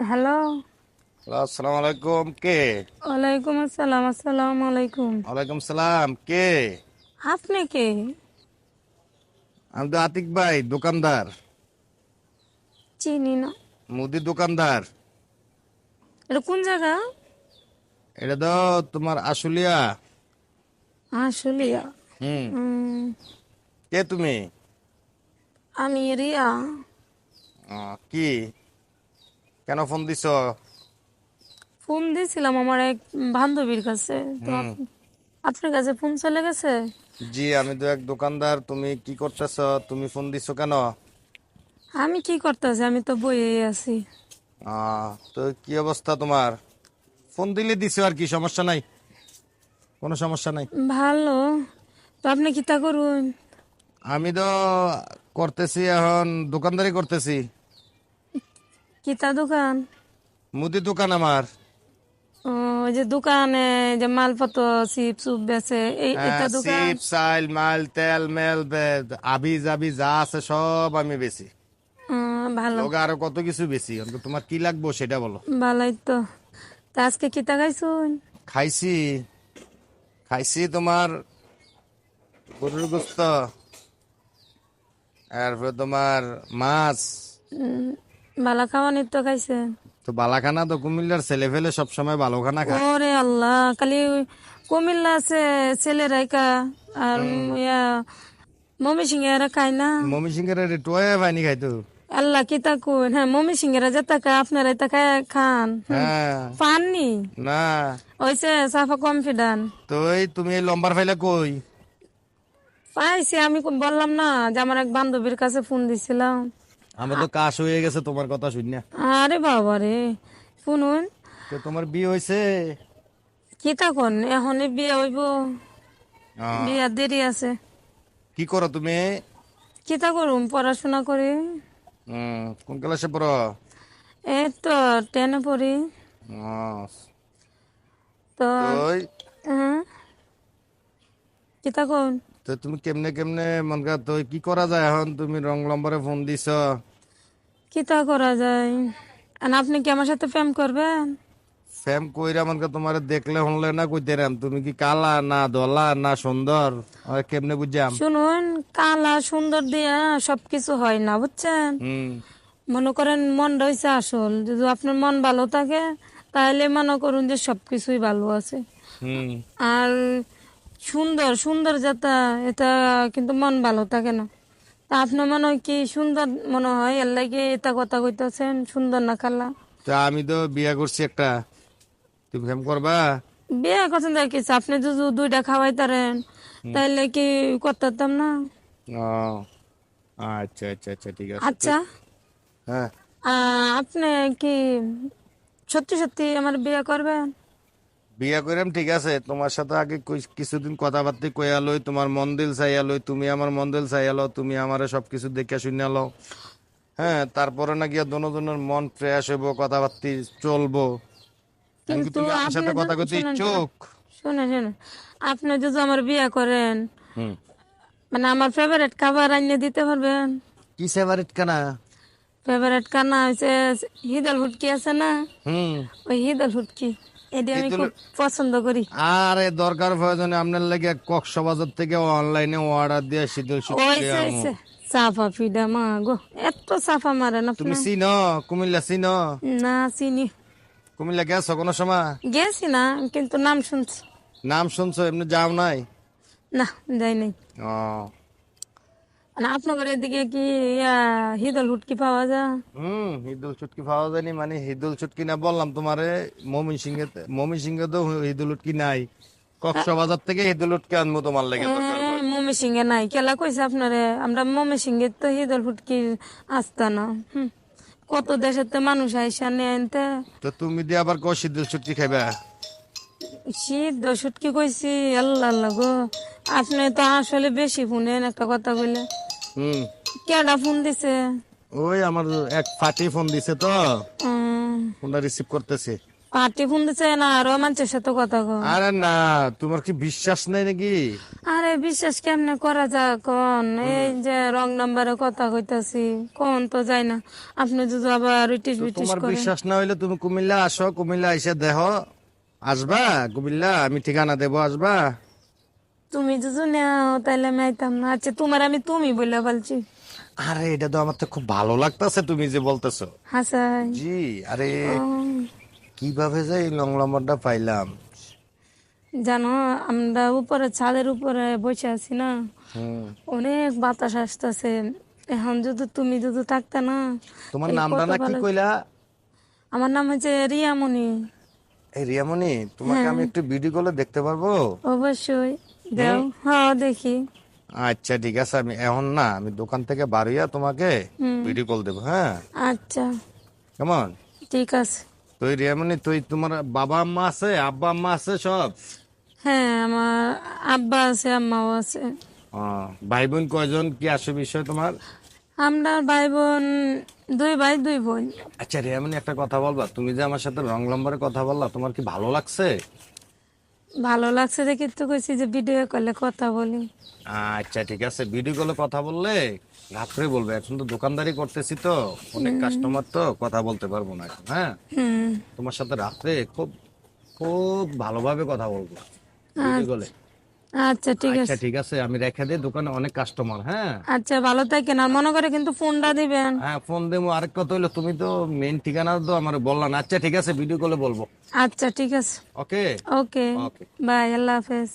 Hello. আসসালামু আলাইকুম। কে? ওয়ালাইকুম আসসালাম আসসালামু আলাইকুম। ওয়ালাইকুম সালাম। কে? আপনি কে? আমি তো আতিক ভাই দোকানদার। চিনি না। মুদি দোকানদার। এটা কোন জায়গা? এটা তো তোমার আশুলিয়া। আসলিয়া হুম। কে তুমি? আমি রিয়া। কি? কেন ফোন দিছ? ফোন দিয়েছিলাম আমার এক বান্ধবীর কাছে। তো আপনার কাছে ফোন চলে গেছে? জি আমি তো এক দোকানদার। তুমি কি করতেছ? তুমি ফোন দিছো কেন? আমি কি করতেছি? আমি তো বইয়ে আছি। তো কি অবস্থা তোমার? ফোন দিলে দিছো আর কি সমস্যা নাই? কোনো সমস্যা নাই? ভালো। তো আপনি কি তা করুন? আমি তো করতেছি এখন দোকানদারি করতেছি। কি তা দোকান? মুদি দোকান আমার। ও, ওই যে দোকানে যে মালপত্র চুপ বেচে এই এটা দোকান? চিপ সাইল মাল তেল মেল আবি জাবি যা আছে সব আমি বেশি ভালো। লোক আরও কত কিছু বেশি তোমার কি লাগবো সেটা বলো। ভালোই তো। তা আজকে কি তা খাইছুন? খাইছি। খাইছি তোমার গরুর গোস্ত তারপরে তোমার মাছ। খাওয়ানি তো বালাখানা তো কুমিল্লার ছেলে ফেলে সবসময় ভালো খানা খায়। ওরে আল্লাহ খালি কুমিল্লা আছে ছেলেরাই কা আর ইয়া মমি খায় না। মমি টোয়ে পাইনি খাইতো। আল্লাহ কি তা কোন হ্যাঁ মমি সিংহেরা যে আপনারা তা খায় খান। হ্যাঁ। পাননি? না। ওইসে সাফা কনফিডেন্ট। তো তুমি এই লম্বার ফাইলে কই? পাইছি আমি বললাম না যে আমার এক বান্ধবীর কাছে ফোন দিছিলাম। আমার তো কাশ হয়ে গেছে তোমার কথা শুন না আরে বাবা রে শুনুন। তো তোমার বিয়ে হয়েছে কি তা কোন এখনই বিয়ে হইব। বিয়ার দেরি আছে। কি করো তুমি? কি তা করুম পড়াশোনা করি। কোন ক্লাসে পড়ো? এই তো টেনে পড়ি। তো হ্যাঁ? কি তা তো তুমি কেমনে কেমনে মন কর তো কি করা যায় এখন? তুমি রং লম্বরে ফোন দিছ। কি তা করা যায়? আর আপনি কি আমার সাথে প্রেম করবেন? ফ্যাম কইরা মন কর তোমার দেখলে হনলে না কইতে রাম। তুমি কি কালা না দলা না সুন্দর? আর কেমনে বুঝাম? শুনুন কালা সুন্দর দিয়া সবকিছু হয় না বুঝছেন? হুম। মনে করেন মন রয়েছে আসল। যদি আপনার মন ভালো থাকে তাহলে মনে করুন যে সবকিছুই ভালো আছে। হুম। আর সুন্দর সুন্দর যাতা এটা কিন্তু মন ভালো থাকে না। তা আপনার মনে হয় কি সুন্দর মনে হয়? এর লাগে এটা কথা কইতেছেন সুন্দর না কালা তো আমি তো বিয়া করছি একটা। তুমি ফ্যাম করবা? বিয়ে করছেন তাই দেখিস আপনি যদি দুইটা খাওয়াই তারেন। তাহলে কি করতাম না। ও আচ্ছা আচ্ছা আচ্ছা ঠিক আছে। আচ্ছা। হ্যাঁ। আপনি কি সত্যি সত্যি আমার বিয়ে করবেন? বিয়া করিম ঠিক আছে তোমার সাথে আগে কিছুদিন কথাবার্তা কইয়া লই তোমার মন দিল চাইয়া লই তুমি আমার মন দিল চাইয়া লও তুমি আমার সবকিছু দেখে শুনিয়া লও। হ্যাঁ তারপরে না গিয়া দোনোজনের মন ফ্রেশ হইব কথাবার্তি চলবো। কিন্তু তুমি আমার সাথে কথা কইতে ইচ্ছুক? শুনে শুনে আপনি যদি আমার বিয়া করেন হুম। মানে আমার ফেভারিট খাবার আনিয়ে দিতে পারবেন। কি ফেভারিট কানা ফেভারিট খানা হচ্ছে হিদল হুটকি আছে না? হুম। ওই হিদল হুটকি এটি আমি খুব পছন্দ করি। আর দরকার প্রয়োজনে আপনার লাগে কক্সবাজার থেকে অনলাইনে অর্ডার দিয়ে শীতল ওই শীতল সে- সে, চাফা ফিডা মা গো এত চাফা মারেন আপনি তুমি চিনো? কুমিল্লা চিনো? না চিনি। কুমিল্লা গেছো কোনো সময়? গেছি না কিন্তু নাম শুনছি। নাম শুনছো এমনি যাও নাই? না যাই নাই। ও। মানে আপনাদের এদিকে কি হিদল হুটকি পাওয়া যায়? হুম হিদুল চুটকি পাওয়া যায়নি মানে হিদুল না বললাম তোমারে মমিন সিংহে মমিন সিংহে তো হিদুল উটকি নাই। কক্সবাজার থেকে হিদুল উটকি আনব তোমার লেগে মমি নাই। কেলা কইছে আপনারে আমরা মমি সিংহে তো হিদল হুটকি আসতা না হুম। কত দেশের তো মানুষ আইসা তো তুমি দিয়ে আবার কো হিদুল চুটকি খাইবা? শীত দশুটকি কইছি আল্লাহ আল্লাহ গো। আপনি তো আসলে বেশি ফোনেন একটা কথা কইলে। হুম। কেডা ফোন দিছে? ওই আমার এক ফাটি ফোন দিছে তো। ফোনটা রিসিভ করতেছে। পার্টি ফোন দিছে না আরও মানুষের সাথে কথা কো আরে না তোমার কি বিশ্বাস নাই নাকি? আরে বিশ্বাস কেমনে করা যায় কোন? এই যে রং নাম্বারে কথা কইতাছি কোন তো যাই না। আপনি যদি আবার রিটিশ বিটিশ তোমার বিশ্বাস না হইলে তুমি কুমিল্লা আসো কুমিল্লা এসে দেহ আসবা কুমিল্লা আমি ঠিকানা দেবো আসবা। তুমি যদি নেও তাহলে আমি আইতাম না। আচ্ছা তোমার আমি তুমি বলে বলছি আরে এটা তো আমার তো খুব ভালো লাগতেছে তুমি যে বলতেছো। হাসাই। জি আরে কীভাবে যে এই লং নম্বরটা পাইলাম? জানো আমরা উপরে ছাদের উপরে বসে আছি না। অনেক বাতাস আসতেছে। এখন যদি তুমি যদি থাকতে না তোমার নামটা না কি কইলা? আমার নাম হচ্ছে রিয়ামণি। এই রিয়ামণি তোমাকে আমি একটু ভিডিও কলে দেখতে পারব? অবশ্যই। দেও। হ্যাঁ দেখি। আচ্ছা ঠিক আছে আমি এখন না আমি দোকান থেকে বাড়িয়া তোমাকে ভিডিও কল দেবো হ্যাঁ? আচ্ছা। কেমন? ঠিক আছে। তুই রিয়ামণি তুই তোমার বাবা আম্মা আছে আব্বা আম্মা আছে সব? হ্যাঁ আমার আব্বা আছে আম্মাও আছে। ভাই বোন কয়জন? কি আসে বিষয় তোমার? আমরা ভাই বোন দুই ভাই দুই বোন। আচ্ছা রিয়ামণি একটা কথা বলবা। তুমি যে আমার সাথে রং নম্বরে কথা বললা তোমার কি ভালো লাগছে? ভালো লাগছে দেখে তো কইছি যে ভিডিও করলে কথা বলি। আচ্ছা ঠিক আছে। ভিডিও কলে কথা বললে রাত্রে বলবে। এখন তো দোকানদারি করতেছি তো। অনেক কাস্টমার তো কথা বলতে পারব না এখন, হ্যাঁ? হুম। তোমার সাথে রাত্রে খুব খুব ভালোভাবে কথা বলব। ভিডিও কলে। আচ্ছা ঠিক আছে। আচ্ছা ঠিক আছে আমি রেখে দিই দোকানে অনেক কাস্টমার হ্যাঁ। আচ্ছা ভালো থাকেন আর মনে করে কিন্তু ফোনটা দিবেন। হ্যাঁ ফোন দেবো আরেক কথা হইল তুমি তো মেন ঠিকানা তো আমার বললা না। আচ্ছা ঠিক আছে ভিডিও কলে বলব। আচ্ছা ঠিক আছে। ওকে ওকে ওকে বাই আল্লাহ হাফেজ।